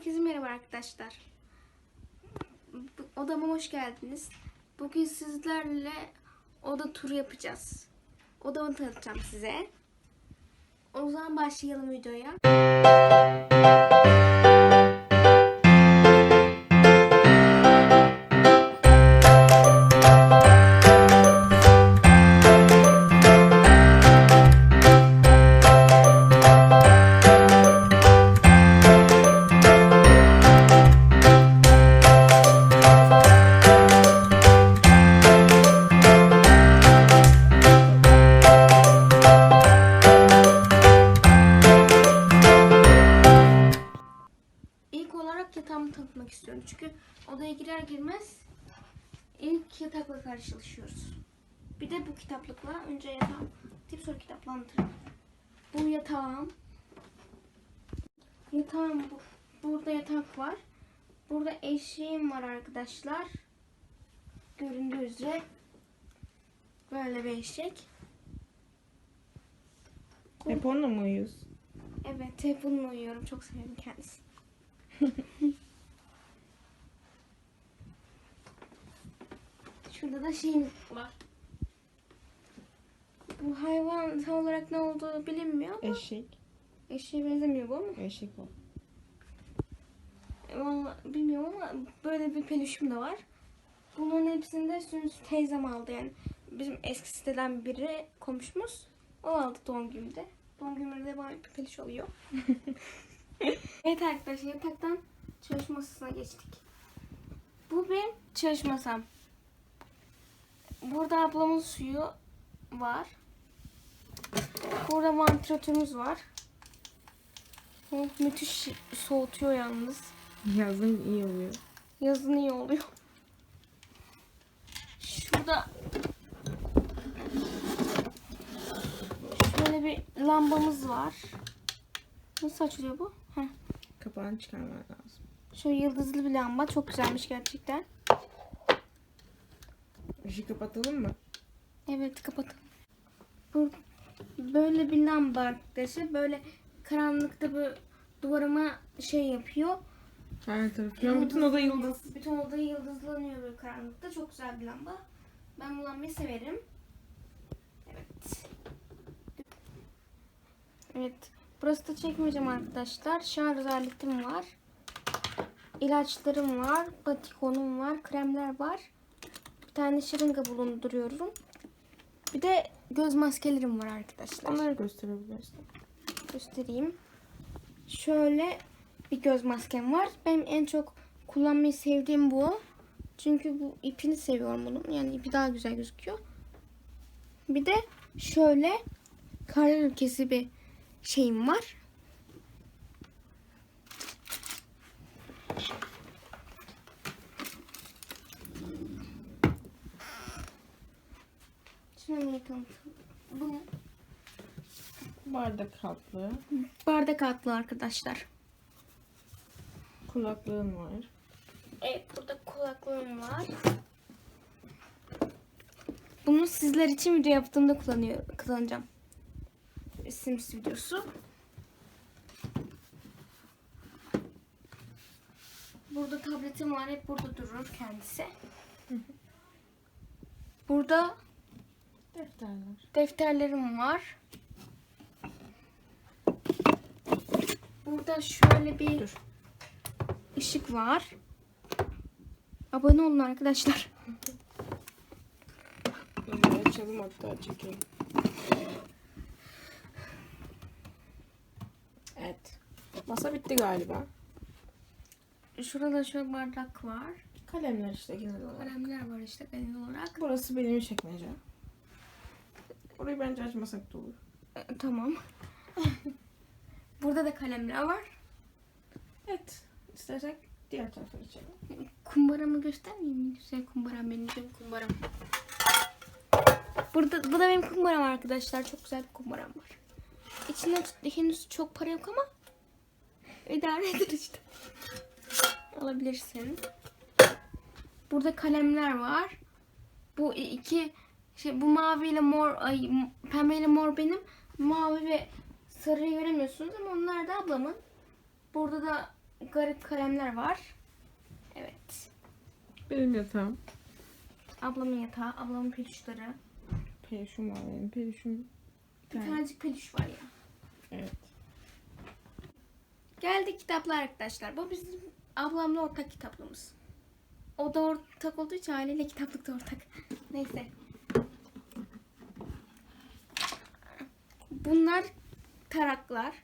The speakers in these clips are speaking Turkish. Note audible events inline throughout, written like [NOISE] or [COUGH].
Herkese merhaba arkadaşlar. Odama hoş geldiniz. Bugün sizlerle oda turu yapacağız. Odamı tanıtacağım size. O zaman başlayalım videoya. Olarak yatağımı tanıtmak istiyorum. Çünkü odaya girer girmez ilk yatakla karşılaşıyoruz. Bir de bu kitaplıkla. Önce yatağım tip sonra kitapla anlatırım. Bu yatağım. Yatağım bu. Burada yatak var. Burada eşeğim var arkadaşlar. Göründüğü üzere böyle bir eşek. Hep onunla mı uyuyorsun? Evet, hep bununla uyuyorum. Çok severim kendisini. Şurada da şeyim var. Bu hayvan tam olarak ne olduğu bilinmiyor ama Eşek. eşeğe benzemiyor bu ama. Eşek o. Vallahi bilmiyorum ama böyle bir peluşum da var. Bunların hepsini de Sündüz teyzem aldı yani. Bizim eski siteden biri komşumuz. O aldı doğum günümde. Doğum günümde bana bir peluş oluyor. [LAUGHS] [LAUGHS] evet arkadaşlar yataktan çalışma masasına geçtik. Bu benim çalışma masam. Burada ablamın suyu var. Burada vantilatörümüz var. Oh, müthiş soğutuyor yalnız. Yazın iyi oluyor. Yazın iyi oluyor. Şurada şöyle bir lambamız var. Nasıl açılıyor bu? Kapağını çıkarman lazım. Şöyle yıldızlı bir lamba. Çok güzelmiş gerçekten. Işığı kapatalım mı? Evet kapatalım. Bu böyle bir lamba arkadaşlar. Böyle karanlıkta bu duvarıma şey yapıyor. Her tarafı. Ya bütün oda yıldız. Bütün oda yıldızlanıyor böyle karanlıkta. Çok güzel bir lamba. Ben bu lambayı severim. Evet. Evet. Burası da çekmeyeceğim arkadaşlar. Şarj aletim var. İlaçlarım var. Batikonum var. Kremler var. Bir tane şırınga bulunduruyorum. Bir de göz maskelerim var arkadaşlar Onları gösterebilirsin. göstereyim. Şöyle bir göz maskem var. Benim en çok kullanmayı sevdiğim bu. Çünkü bu ipini seviyorum bunun. Yani ipi daha güzel gözüküyor. Bir de şöyle kar ülkesi bir şeyim var. Şunu yakalım. Bu ne? Bardak kaplı. Bardak altlı arkadaşlar. Kulaklığın var. Evet burada kulaklığım var. Bunu sizler için video yaptığımda kullanıyor, kullanacağım. Sims videosu. Burada tabletim var. Hep burada durur kendisi. Burada Defterler. defterlerim var. Burada şöyle bir Dur. ışık var. Abone olun arkadaşlar. Açalım hatta çekelim. Evet. Masa bitti galiba. Şurada şöyle bardak var. Kalemler işte genel olarak. Kalemler var işte genel olarak. Burası benim çekmece. Orayı bence açmasak da olur. Ee, tamam. [LAUGHS] Burada da kalemler var. Evet. İstersek diğer tarafa geçelim. Kumbaramı göstermeyeyim mi? Güzel kumbaram benim güzel kumbaram. Burada bu da benim kumbaram arkadaşlar. Çok güzel bir kumbaram var. İçinde henüz çok para yok ama idare eder işte. Alabilirsin. Burada kalemler var. Bu iki şey bu mavi ile mor ay pembe ile mor benim. Mavi ve sarıyı göremiyorsunuz ama onlar da ablamın. Burada da garip kalemler var. Evet. Benim yatağım. Ablamın yatağı, ablamın peluşları. Peluşum var benim. Peluşum. Bir tane. tanecik peluş var ya. Evet. Geldik kitaplar arkadaşlar. Bu bizim ablamla ortak kitaplığımız. O da ortak olduğu için aileyle kitaplık da ortak. Neyse. Bunlar taraklar.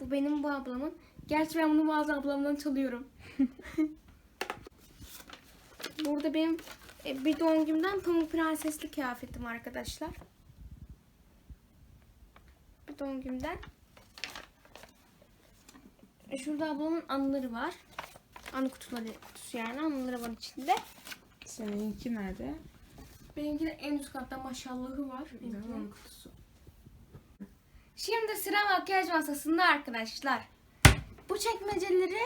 Bu benim bu ablamın. Gerçi ben bunu bazı ablamdan çalıyorum. [LAUGHS] Burada benim e, bir doğum günümden Pamuk Prensesli kıyafetim arkadaşlar. Bir doğum günümden. E, Şurada ablamın anıları var. Anı kutuları kutusu yani anıları var içinde. Seninki nerede? Benimki de en üst katta maşallahı var. Benimkinin. onun kutusu. Şimdi sıra makyaj masasında arkadaşlar. Bu çekmeceleri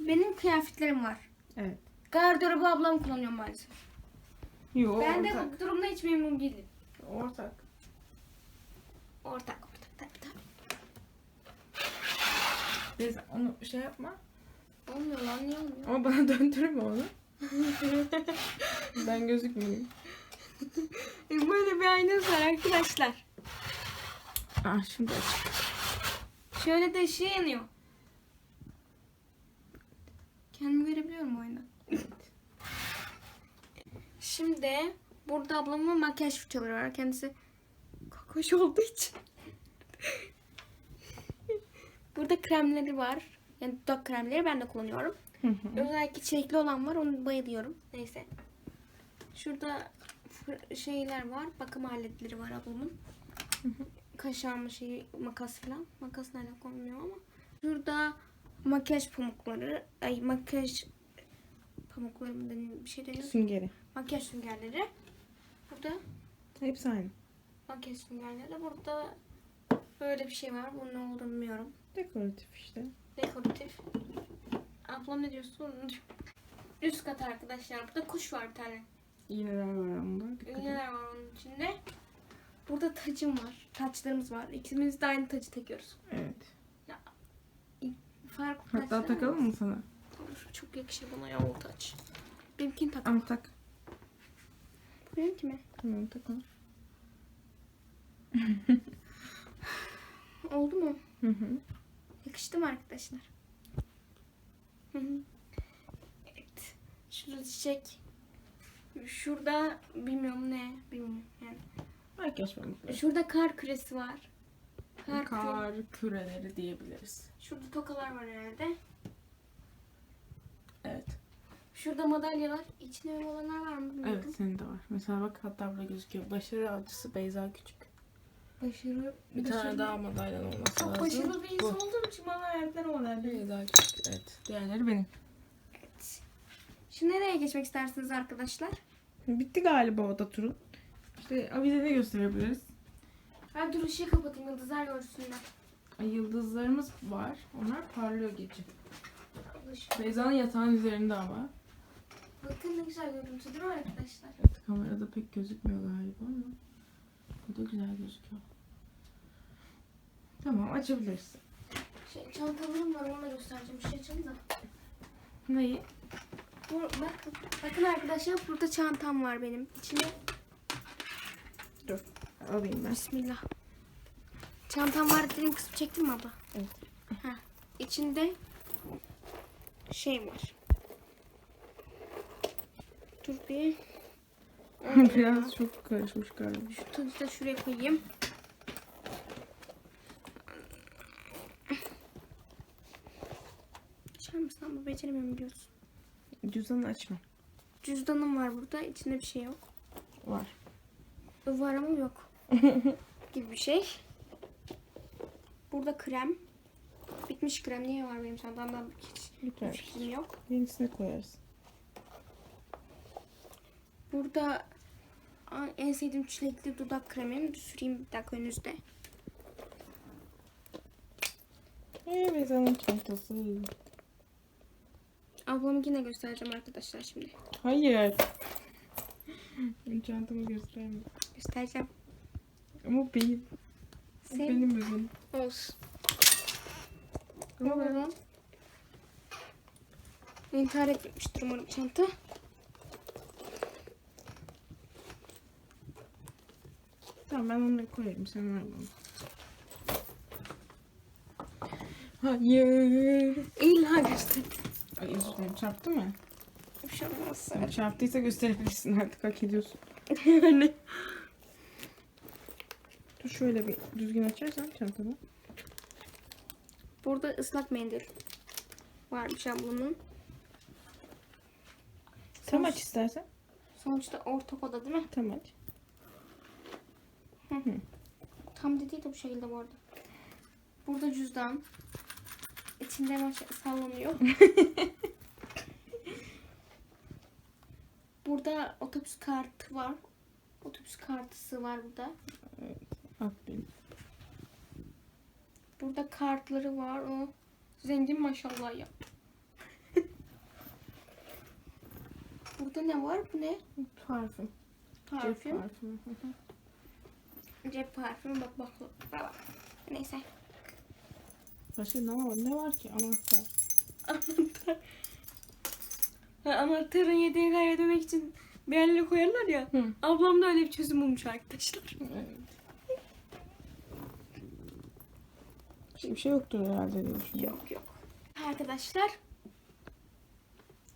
benim kıyafetlerim var. Evet. Gardırobu ablam kullanıyor maalesef. Yo, ben de ortak. bu durumda hiç memnun değilim. Ortak Biz onu şey yapma. Olmuyor lan niye olmuyor? Ama bana [LAUGHS] döndürme onu. ben gözükmeyeyim. E, Böyle bir aynamız var arkadaşlar. Ah şimdi aç. Şöyle de ışığı yanıyor. Kendimi görebiliyorum oyunda. Şimdi burada ablamın makyaj fırçaları var. Kendisi kokoş olduğu için. Burada kremleri var. Yani dudak kremleri ben de kullanıyorum. Hı hı. Özellikle çilekli olan var. Onu bayılıyorum. Neyse. Şurada şeyler var. Bakım aletleri var ablamın. Kaş alma şeyi, makas falan. Makas nerede konmuyor ama. Şurada makyaj pamukları. Ay makyaj pamukları mı deniyor? Bir şey deniyor. Süngeri. Makyaj süngerleri. Burada Hepsi aynı. makyaj süngerleri. Burada böyle bir şey var. Bunun ne olduğunu bilmiyorum. Dekoratif işte. Dekoratif. Ablam ne diyorsun? Üst kat arkadaşlar. Burada kuş var bir tane. İğneler var onda. Dikkat et. Neler var onun içinde? Burada tacım var. Taçlarımız var. İkimiz de aynı tacı takıyoruz. Evet. Farklı Hatta taçlar takalım mı sana? Olur. Çok yakışır bana ya o taç. Benimkini tak. Al tak. Benimki mi? Tamam takalım. Oldu mu? Hı hı. Yakıştı mı arkadaşlar? Evet. Şurada çiçek. Şurada bilmiyorum ne. Bilmiyorum yani. Makyaj pamukları. Şurada kar küresi var. Kar, Kar, küre- küreleri diyebiliriz. Şurada tokalar var herhalde. Evet. Şurada madalyalar. İçinde olanlar var mı bilmiyorum. Evet senin de var. Mesela bak hatta burada gözüküyor. Başarı avcısı Beyza Küçük. Başarılı. Bir tane daha madalyan olması Çok lazım. başarılı bir insan Bu. olduğum için bana verdikleri o madalya. Beyza Küçük. Evet. Diğerleri benim. Evet. Şimdi nereye geçmek istersiniz arkadaşlar? Bitti galiba oda turun. İşte avizede gösterebiliriz. Ben dur ışığı kapatayım yıldızlar görsünler. Ay, Yıldızlarımız var. Onlar parlıyor gece. Işık. Beyza'nın yatağın üzerinde ama. Bakın ne güzel görüntü değil mi arkadaşlar? Evet, kamerada pek gözükmüyor galiba ama. Bu da güzel gözüküyor. Tamam açabiliriz. Şey, çantalarım var onu da göstereceğim. Şu açalım da. Neyi? Bu, bakın, bakın arkadaşlar burada çantam var benim. İçinde Dur. Alayım ben. Bismillah. Çantam var dediğim kısmı çektin mi abla? Evet. Ha. İçinde şey var. Dur bir. [LAUGHS] Biraz çok karışmış galiba. Şu tacı da şuraya koyayım. Açar mısın ama beceremiyorum biliyorsun. Cüzdanı açma. Cüzdanım var burada. İçinde bir şey yok. Var. Var ama yok. [LAUGHS] gibi bir şey. Burada krem. Bitmiş krem niye var benim çantamda hiç Lütfen. fikrim yok. Yenisine koyarsın. Burada en sevdiğim çilekli dudak kremim. Süreyim bir dakika önünüzde. Ee, Beyza'nın çantası. Ablamı yine göstereceğim arkadaşlar şimdi. Hayır. Çantamı gösterme. Göstereceğim. Ama benim. Sen Benim ürünüm. olsun. Ama Babam. İntihar etmemiştir umarım çanta. Tamam ben onları koyayım. Sen ver bana. Hayır. İlla göster. Ay özür dilerim. Çarptı mı? Bir şey olmaz. Yani çarptıysa gösterebilirsin artık. Hak ediyorsun. [LAUGHS] yani. Dur şöyle bir düzgün açarsan çantanı. Burada ıslak mendil varmış ablamın. Tam aç istersen. Sonuçta ortak oda değil mi? Tam aç. Tam dediği de bu şekilde bu arada. Burada cüzdan. İçinde şey sallanıyor. [LAUGHS] burada otobüs kartı var. Otobüs kartısı var burada. Aferin. Burada kartları var. O zengin maşallah ya. [LAUGHS] burada ne var? Bu ne? Parfüm. Cep Parfüm. parfümü. Hı hı. Cep parfümü. Bak. bak, bak. Neyse. Başka ne var? Ne var ki? Anahtar. Anahtar. Ha, anahtarın yedeğini kaybetmemek için bir yerlere koyarlar ya. Hı. Ablam da öyle bir çözüm bulmuş arkadaşlar. Evet. Başka bir şey yoktur herhalde diye düşünüyorum. Yok yok. Arkadaşlar.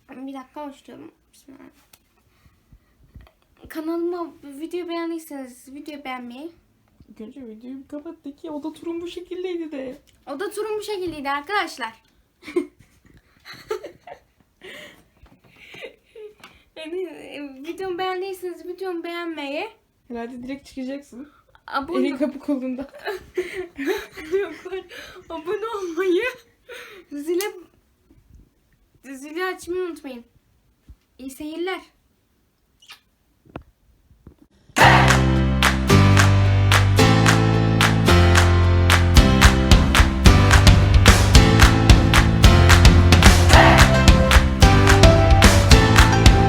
Bir dakika başlıyorum. Bismillah. Kanalıma video beğendiyseniz video beğenmeyi. İlk önce videoyu bir kapattık ya. Oda turum bu şekildeydi de. O da turun bu şekildeydi arkadaşlar. [LAUGHS] yani e, videomu beğendiyseniz videomu beğenmeyi. Herhalde direkt çıkacaksın. Abone, Elin kapı kolunda. [LAUGHS]